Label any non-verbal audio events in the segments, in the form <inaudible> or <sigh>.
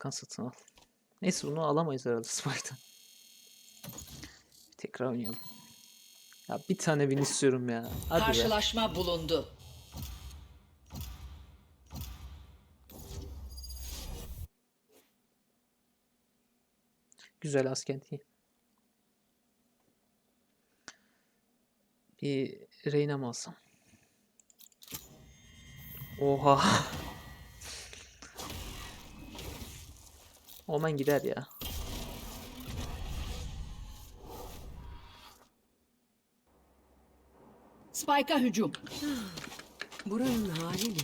Kalkan satın al. Neyse bunu alamayız herhalde Spike'dan. Tekrar oynayalım. Ya bir tane win istiyorum ya. Hadi be. Karşılaşma bulundu. Güzel askenti. Bir Reyna mı alsam? Oha. <laughs> Omen gider ya. Spike'a hücum. Buranın hali ne?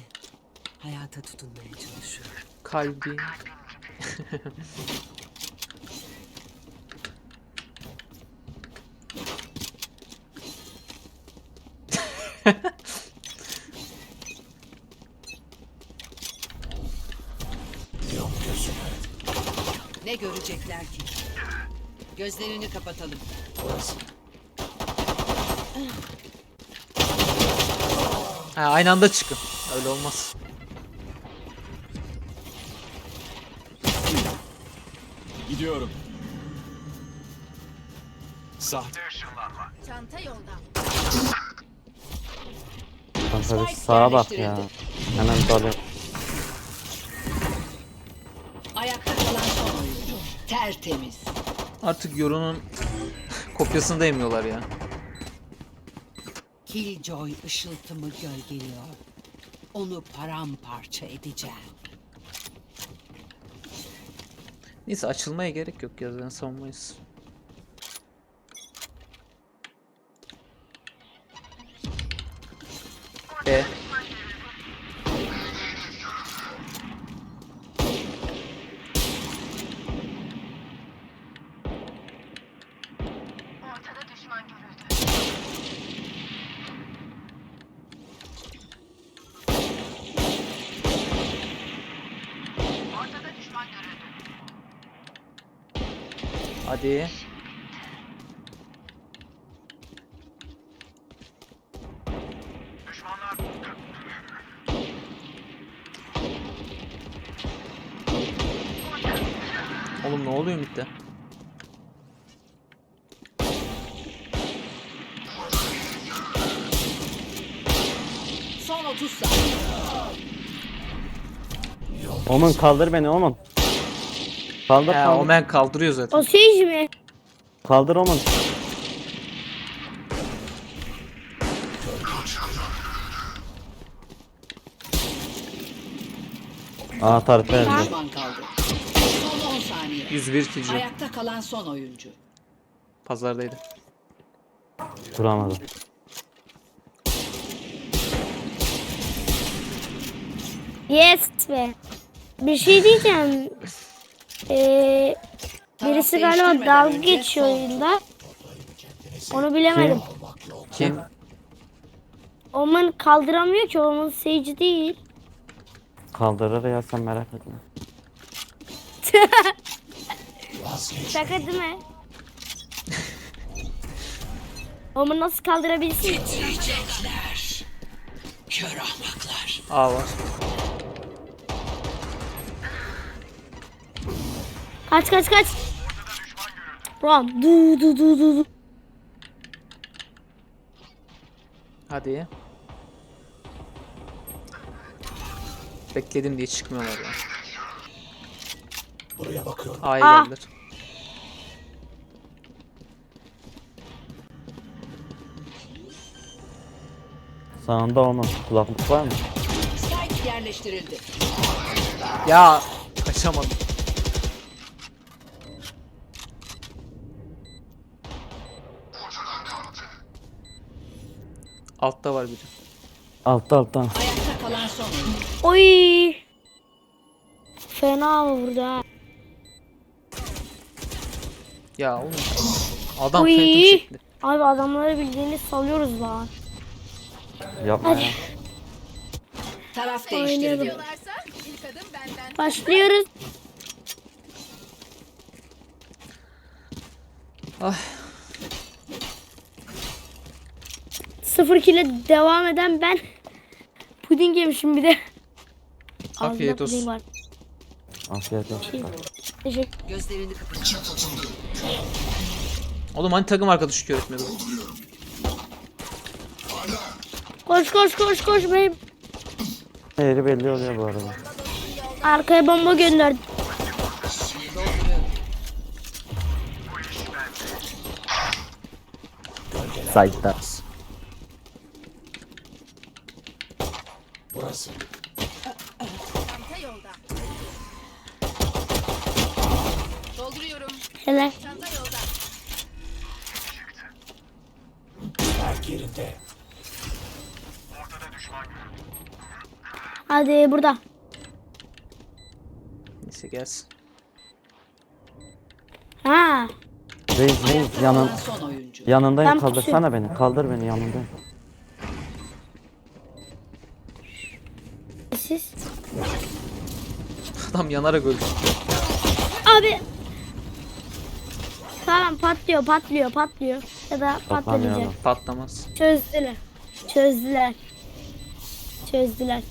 Hayata tutunmaya çalışıyorum. Kalbi. Ne görecekler ki? Gözlerini kapatalım. Ha, aynı anda çıkın. Öyle olmaz. Gidiyorum. Sahte. Çanta yolda. Kanka sağa bak ya. Hemen dalıyor. Ayakta kalan son. Tertemiz. Artık Yoru'nun kopyasını da yemiyorlar ya. Killjoy ışıltımı gölgeliyor. Onu paramparça edeceğim. Neyse açılmaya gerek yok ya zaten savunmayız. E. Hadi. Oğlum ne oluyor midde? Son 30 saniye. Oman kaldır beni Oman. Kaldır He, kaldır. Omen kaldırıyor zaten. O Sage mi? Kaldır Oman. Aa tarif verdi. Düşman kaldı. Son 10 saniye. 101 killjoy. Ayakta kalan son oyuncu. Pazardaydı. Duramadı. Yes be. Bir şey diyeceğim. Ee, birisi galiba dalga geçiyor oyunda. Onu bilemedim. Kim? Oman kaldıramıyor ki. Oman Sage değil. Kaldırır ya sen merak etme. <laughs> Şaka değil mi? Oman nasıl kaldırabilirsin? Kör ahmaklar. A var. Kaç kaç kaç. Ram. Du du du du du. Hadi. Bekledim diye çıkmıyorlar ya. Buraya bakıyorum. A'ya Ah. geldiler. Sağında Oman. Kulaklık var mı? Spike yerleştirildi. Ya kaçamadım. Altta var biri. Altta alttan. Ayakta kalan son. Oy. Fena vurdu ha. Ya oğlum. Adam Oy. phantom şekli. Abi adamları bildiğiniz salıyoruz lan. Yapma ya. Taraf değiştirdim. İlk adım benden. Başlıyoruz. Ah. 0 ile devam eden ben puding yemişim bir de. Afiyet olsun. Var. Afiyet olsun. Şey, teşekkür. Gözlerini kapat. Oğlum hani takım arkadaşı öğretmedi. Koş koş koş koş benim. Eğri belli oluyor bu arada. Arkaya bomba gönderdim. Side'da. Çanta yolda. Dolduruyorum. Helal. Çanta yolda. Hadi burada. Neyse gelsin. Ha. Reis reis yanın, Kalan son oyuncu. yanındayım Ben kaldırsana beni. Kaldır beni yanındayım. Siz. Adam yanarak öldü. Abi. Tamam patlıyor patlıyor patlıyor. Ya da patlayacak. Patlamaz. Çözdüler. Çözdüler. Çözdüler.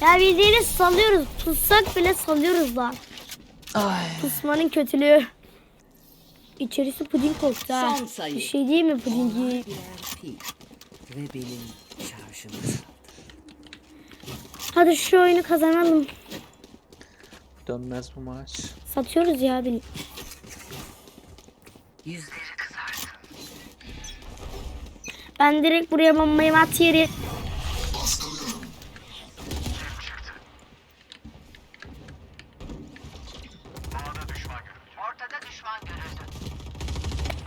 Ya bildiğiniz salıyoruz. Pussak bile salıyoruz lan. Ay. Pusmanın kötülüğü. İçerisi puding koktu ha. Son sayı. Bir şey değil mi pudingi? Birer pil. Ve benim şarjım. Hadi şu oyunu kazanalım. Dönmez bu maç. Satıyoruz ya bil. Yüzleri kızardı. Ben direkt buraya bombayı at yeri.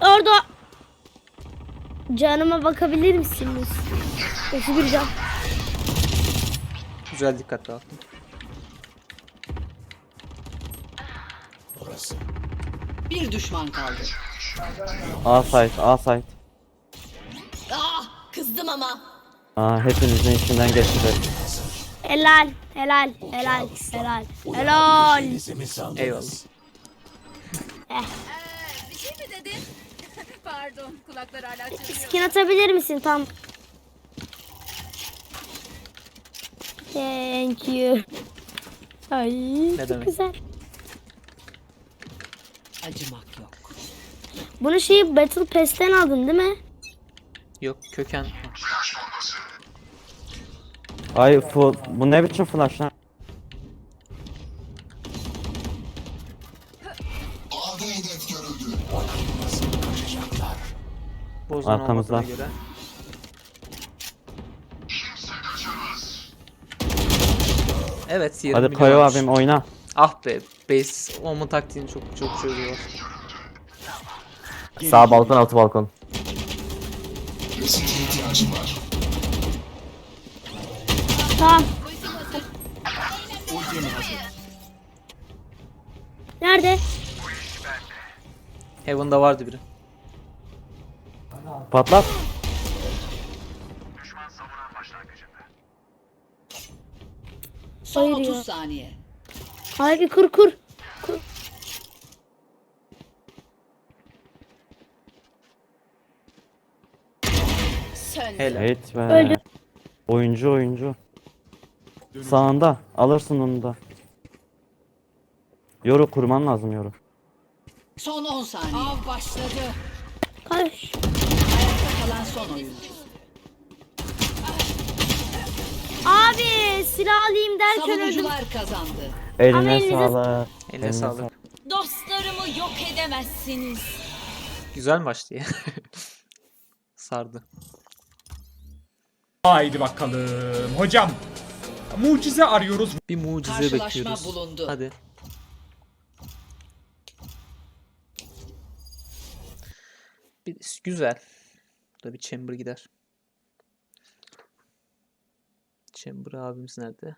Orada. Canıma bakabilir misiniz? 31 can. Güzel dikkat dağıttım. Bir düşman kaldı. A site, A site. Ah kızdım ama. Aa hepinizin içinden geçti. Helal, helal, helal, helal, helal. Eyvallah. Ee, bir şey mi dedin? <laughs> Pardon kulaklar hala çınlıyor. Skin atabilir misin tam? Thank you. Ay çok demek? güzel. Acımak yok. Bunu şeyi Battle Pass'ten aldın değil mi? Yok köken. Ay full. Bu ne biçim flash lan? Arkamızda. olmadığına göre. Evet 20 Hadi milyon olmuş. abim oyna. Ah be base olma taktiğini çok çok çözüyor. Sağ balkon altı balkon. Tamam. Nerede? Heaven'da vardı biri. Patlat. Son Hayır 30 ya. saniye. Hayır kur kur. kur. Helal. Evet be. Öldü. Oyuncu oyuncu. Sağında. Alırsın onu da. Yoru kurman lazım yoru. Son 10 saniye. Av başladı. Kaç. Ayakta kalan son oyuncu. Abi silah alayım derken öldüm. Savunucular kazandı. Eline elinize- sağlık. Eline sağlık. Dostlarımı yok edemezsiniz. Güzel maçtı ya. <laughs> Sardı. Haydi bakalım. Hocam mucize arıyoruz. Bir mucize Karşılaşma bekliyoruz. bulundu. Hadi. Bir, güzel. Burada bir chamber gider. Chamber abimiz nerede?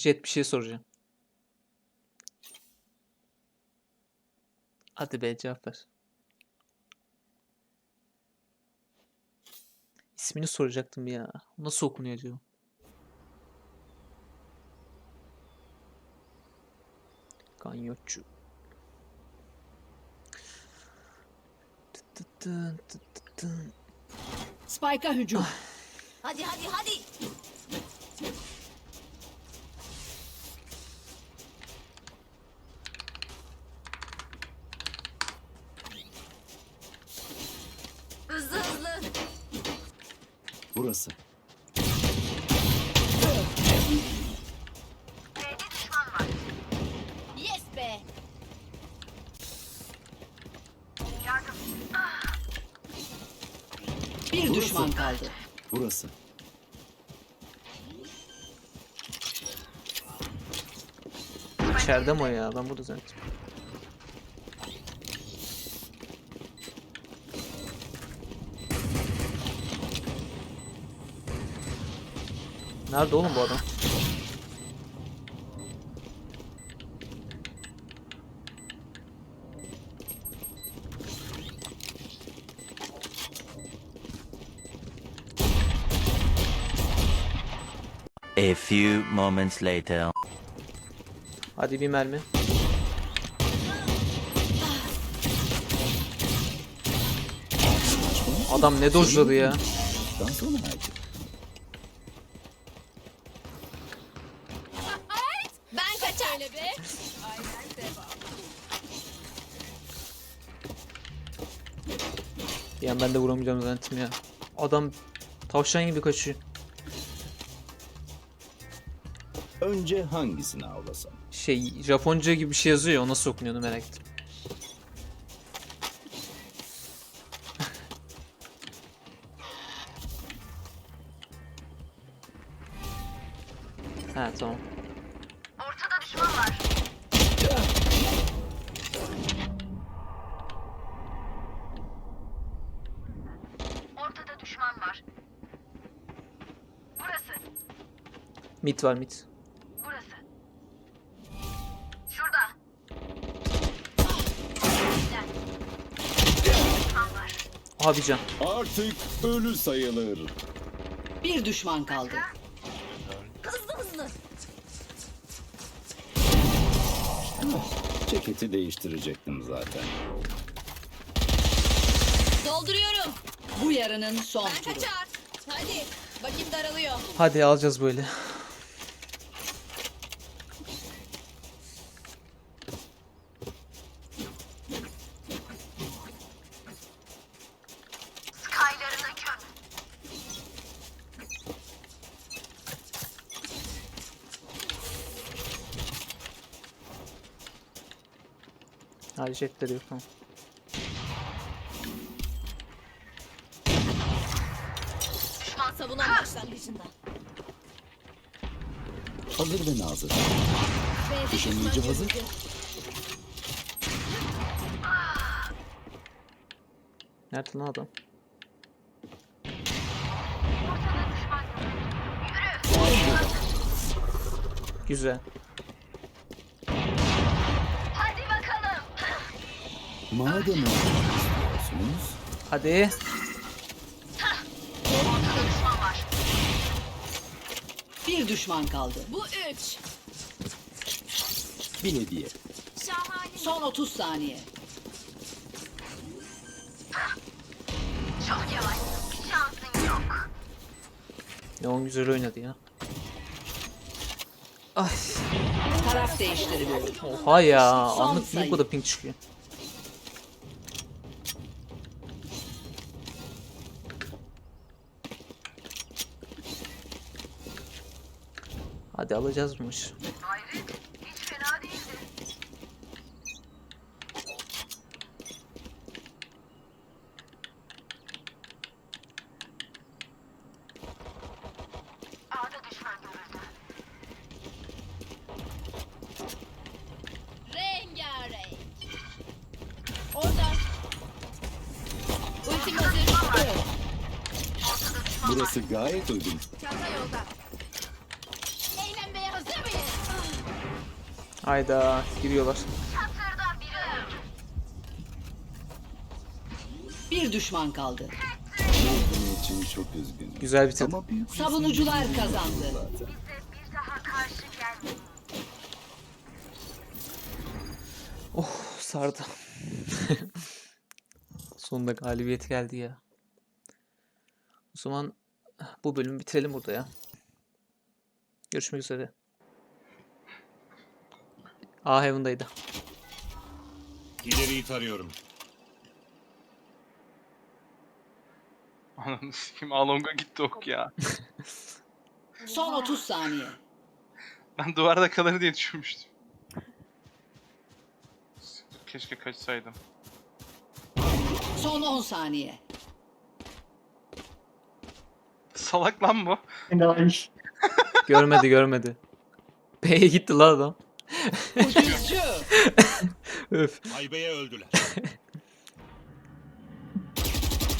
Jet bir şey soracağım. Hadi be cevap ver. İsmini soracaktım ya. Nasıl okunuyor acaba? Tın. Spike'a hücum. Hadi hadi hadi. Hızlı hızlı. Burası. Yes be. Bir düşman kaldı. Burası. İçeride mi o ya? Ben burada zannettim. Nerede oğlum bu adam? A few moments later. Hadi bir mermi. Adam ne dojladı ya? Ben kaçar. Öyle be. Yani ben de vuramayacağım zannettim ya. Adam tavşan gibi kaçıyor. Önce hangisini avlasam? Şey Japonca gibi bir şey yazıyor ya o nasıl okunuyordu merak ettim. <laughs> ha tamam. Ortada düşman var. Burası. Mit var mit. Burası. Şurada. Aha bir can. Artık ölü sayılır. Bir düşman kaldı. Hızlı hızlı. Ceketi değiştirecektim zaten. Dolduruyorum. Bu yarının son Ben turu. kaçar. Hadi. Vakit daralıyor. Hadi alacağız böyle. Hadi jetleri yok tamam. Düşman savunan başlangıcında. Hazır ve nazır. B'de Işınlayıcı düşman hazır. görüldü. Nerede lan adam? Güzel. Madem öyle istiyorsunuz, Hadi. Ortada düşman var. Bir düşman kaldı. Bu üç. bir hediye. Şahane. Son 30 saniye. Çok yavaş. Şansın yok. Leon güzel oynadı ya. Ay. Taraf değiştiriliyor. Oha ya. Son Anlık sayı. bu da ping çıkıyor. Hadi alacağız bu maçı. Hayret. Hiç fena değildi. Hazır. Burası gayet uygun. Hayda giriyorlar. Bir düşman kaldı. Bunun için çok üzgünüm. Güzel bitirdi. Ama büyük Savunucular kazandı. Bir gelmeyin. Oh sardı. <laughs> Sonunda galibiyet geldi ya. O zaman bu bölümü bitirelim burada ya. Görüşmek üzere. A Heaven'daydı. İleriyi tarıyorum. Ananı sikeyim Alonga gitti ok ya. <laughs> Son 30 saniye. Ben duvarda kalır diye düşünmüştüm. Keşke kaçsaydım. Son 10 saniye. Salak lan bu. Görmedi görmedi. B'ye gitti lan adam. Ucuzcu. Öf. Haybeye öldüler.